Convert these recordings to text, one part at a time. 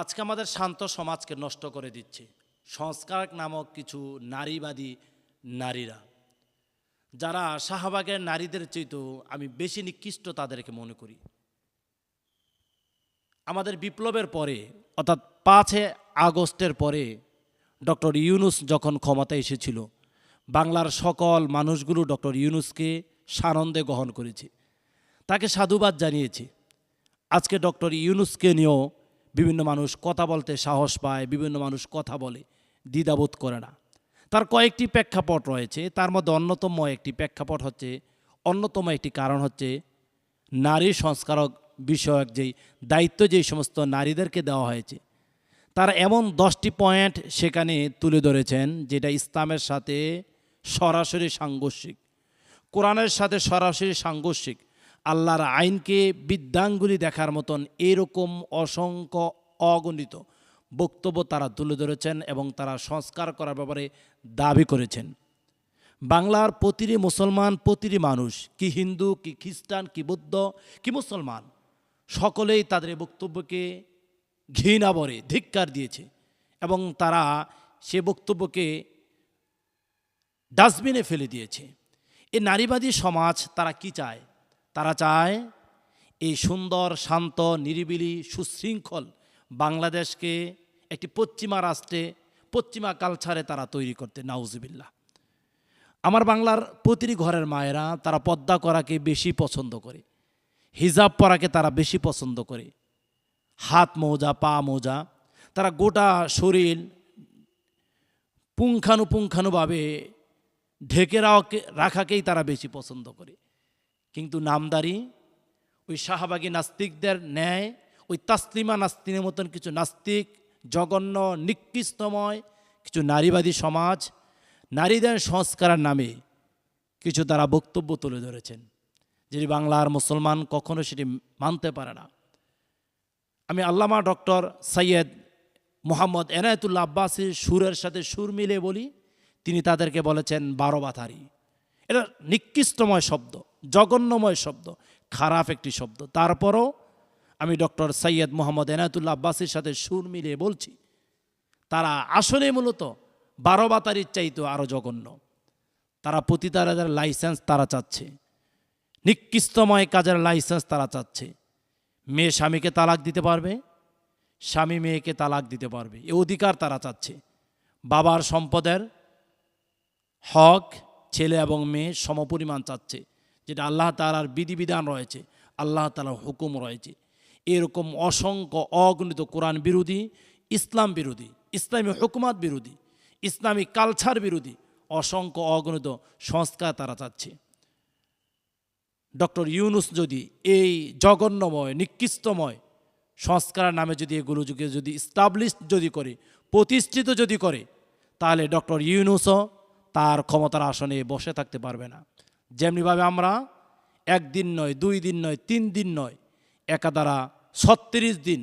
আজকে আমাদের শান্ত সমাজকে নষ্ট করে দিচ্ছে। সংস্কার নামক কিছু নারীবাদী নারীরা। যারা শাহবাগের নারীদের চেয়েতেও আমি বেশি নিকৃষ্ট তাদেরকে মনে করি। আমাদের বিপ্লবের পরে, অর্থাৎ পাঁচে আগস্টের পরে, ডক্টর ইউনুস যখন ক্ষমতায় এসেছিল, বাংলার সকল মানুষগুলো ডক্টর ইউনুসকে সানন্দে গ্রহণ করেছে। তাকে সাধুবাদ জানিয়েছে। আজকে ডক্টর ইউনুসকে নিয়েও বিভিন্ন মানুষ কথা বলতে সাহস পায়, বিভিন্ন মানুষ কথা বলে, দ্বিধাবোধ করে না। তার কয়েকটি প্রেক্ষাপট রয়েছে, তার মধ্যে অন্যতম একটি প্রেক্ষাপট হচ্ছে, অন্যতম একটি কারণ হচ্ছে, নারী সংস্কারক বিষয়ক যেই দায়িত্ব যেই সমস্ত নারীদেরকে দেওয়া হয়েছে, তারা এমন দশটি পয়েন্ট সেখানে তুলে ধরেছেন, যেটা ইসলামের সাথে সরাসরি সাংঘর্ষিক। কোরআনের সাথে সরাসরি সাংঘর্ষিক। আল্লাহর আইনকে বিদ্যাঙ্গুলি দেখার মতন এরকম অসংখ্য অগণিত বক্তব্য তারা তুলে ধরেছেন এবং তারা সংস্কার করার ব্যাপারে দাবি করেছেন। বাংলার প্রতিটি মুসলমান, প্রতিটি মানুষ, কি হিন্দু, কি খ্রিস্টান, কি বৌদ্ধ, কি মুসলমান, সকলেই তাদের বক্তব্যকে ঘৃণা বরে ধিক্কার দিয়েছে এবং তারা সে বক্তব্যকে ডাস্টবিনে ফেলে দিয়েছে। এ নারীবাদী সমাজ তারা কি চায়? তারা চায় এই সুন্দর, শান্ত, নিরিবিলি, সুশৃঙ্খল বাংলাদেশকে একটি পশ্চিমা রাষ্ট্রে, পশ্চিমা কালচারে তারা তৈরি করতে, নাউজুবিল্লাহ। আমার বাংলার প্রতিটি ঘরের মায়েরা তারা পদ্মা করাকে বেশি পছন্দ করে, হিজাব পরাকে তারা বেশি পছন্দ করে, হাত মোজা, পা মোজা, তারা গোটা শরীর পুঙ্খানুপুঙ্খানুভাবে ঢেকে রাখাকেই তারা বেশি পছন্দ করে। কিন্তু নামদারি, ওই শাহবাগী নাস্তিকদের ন্যায়, ওই তাসলিমা নাস্তিনের মতন কিছু নাস্তিক, জঘন্য, নিকৃষ্টময়, কিছু নারীবাদী সমাজ, নারীদের সংস্কারের নামে কিছু তারা বক্তব্য তুলে ধরেছেন, যেটি বাংলার মুসলমান কখনো সেটি মানতে পারে না। আমি আল্লামা ডক্টর সৈয়দ মোহাম্মদ এনায়তুল্লাহ আব্বাসীর সুরের সাথে সুর মিলে বলি, তিনি তাদেরকে বলেছেন বারো বাথারি। এটা নিকৃষ্টময় শব্দ। জঘন্যময় শব্দ, খারাপ একটি শব্দ। তারপরও আমি ডক্টর সৈয়দ মোহাম্মদ এনায়তুল্লাহ আব্বাসীর সাথে সুর মিলিয়ে বলছি, তারা আসলে মূলত বারো বাতারির চাইতো আরও জঘন্য। তারা পতিতারাদের লাইসেন্স তারা চাচ্ছে, নিকৃষ্টময় কাজের লাইসেন্স তারা চাচ্ছে। মেয়ে স্বামীকে তালাক দিতে পারবে, স্বামী মেয়েকে তালাক দিতে পারবে, এ অধিকার তারা চাচ্ছে। বাবার সম্পদের হক, ছেলে এবং মেয়ে সমপরিমাণ চাচ্ছে। যেটা আল্লাহ তালার বিধিবিধান রয়েছে, আল্লাহ তালার হুকুম রয়েছে। এরকম অসংখ্য অগণিত কোরআন বিরোধী, ইসলাম বিরোধী, ইসলামী হুকুমাত বিরোধী, ইসলামী কালচার বিরোধী অসংখ্য অগণিত সংস্কার তারা চাচ্ছে। ডক্টর ইউনুস যদি এই জঘন্যময়, নিকৃষ্টময় সংস্কারের নামে যদি এগুলো যুগে যদি স্টাবলিশ যদি করে, প্রতিষ্ঠিত যদি করে, তাহলে ডক্টর ইউনুসও তার ক্ষমতার আসনে বসে থাকতে পারবে না। যেমনিভাবে আমরা একদিন নয়, দুই দিন নয়, তিন দিন নয়, একাধারা ছত্রিশ দিন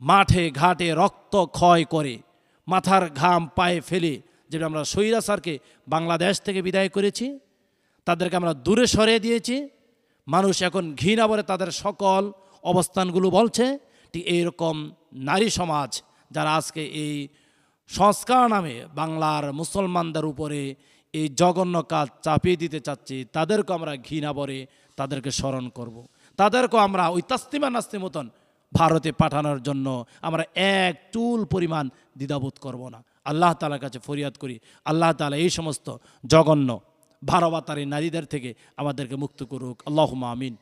মাঠে, ঘাটে রক্ত ক্ষয় করে, মাথার ঘাম পায়ে ফেলে, যেটা আমরা স্বৈরাচারকে বাংলাদেশ থেকে বিদায় করেছি, তাদেরকে আমরা দূরে সরিয়ে দিয়েছি, মানুষ এখন ঘৃণা বলে তাদের সকল অবস্থানগুলো বলছে, ঠিক এইরকম নারী সমাজ যারা আজকে এই সংস্কার নামে বাংলার মুসলমানদের উপরে এই জঘন্য কাজ চাপিয়ে দিতে চাচ্ছি, তাদেরকে আমরা ঘৃণা বরে তাদেরকে স্মরণ করব। তাদেরকে আমরা ওই তাস্তিমা নাস্তি মতন ভারতে পাঠানোর জন্য আমরা এক চুল পরিমাণ দ্বিধাবোধ করব না। আল্লাহ তালার কাছে ফরিয়াদ করি, আল্লাহ তালা এই সমস্ত জঘন্য ভারবাতারি নারীদের থেকে আমাদেরকে মুক্ত করুক। আল্লাহ আমিন।